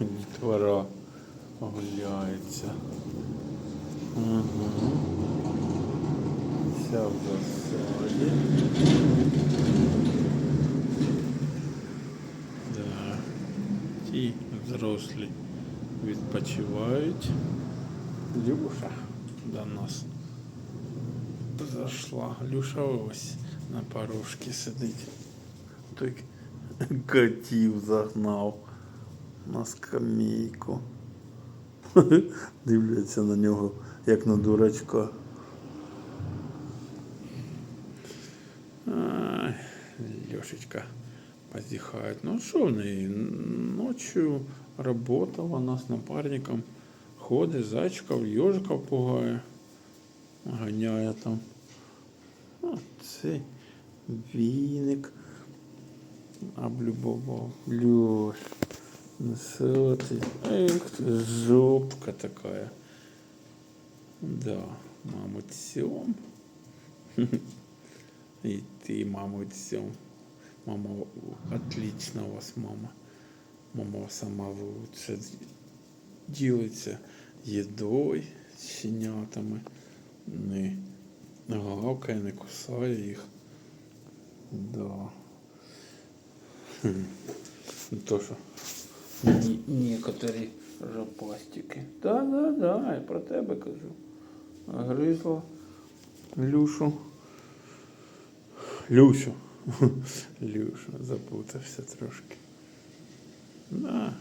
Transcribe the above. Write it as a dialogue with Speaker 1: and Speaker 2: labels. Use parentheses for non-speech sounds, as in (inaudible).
Speaker 1: Дітвора гуляється. Угу. Вся в засаді. Да. Ті взрослі відпочивають. Люша до нас зайшла. Люша ось на порожці сидить. Той котів загнав На скамейку. Дивляться на нього, як на дурачка. Ай, Лешечка позіхає. Ну що в неї? Ночью робота, вона з напарником ходить, зайчиків, йожиків пугає, ганяє там. А цей віник облюбовав. Льош, ну що ти? Эх, ты жопка такая. Да, маму тсем. И ты, маму тсем. Мама, отлично у вас, мама. Мама сама лучше ділиться їдою, з щенятами. Не гавкає, не кусає їх. Да. Хм. Ну, То, що ні, некоторі жопастики. Да, да, да, я про тебе кажу. Гризла Люшу. Люшу. (laughs) Люшу, запутався трошки. Да,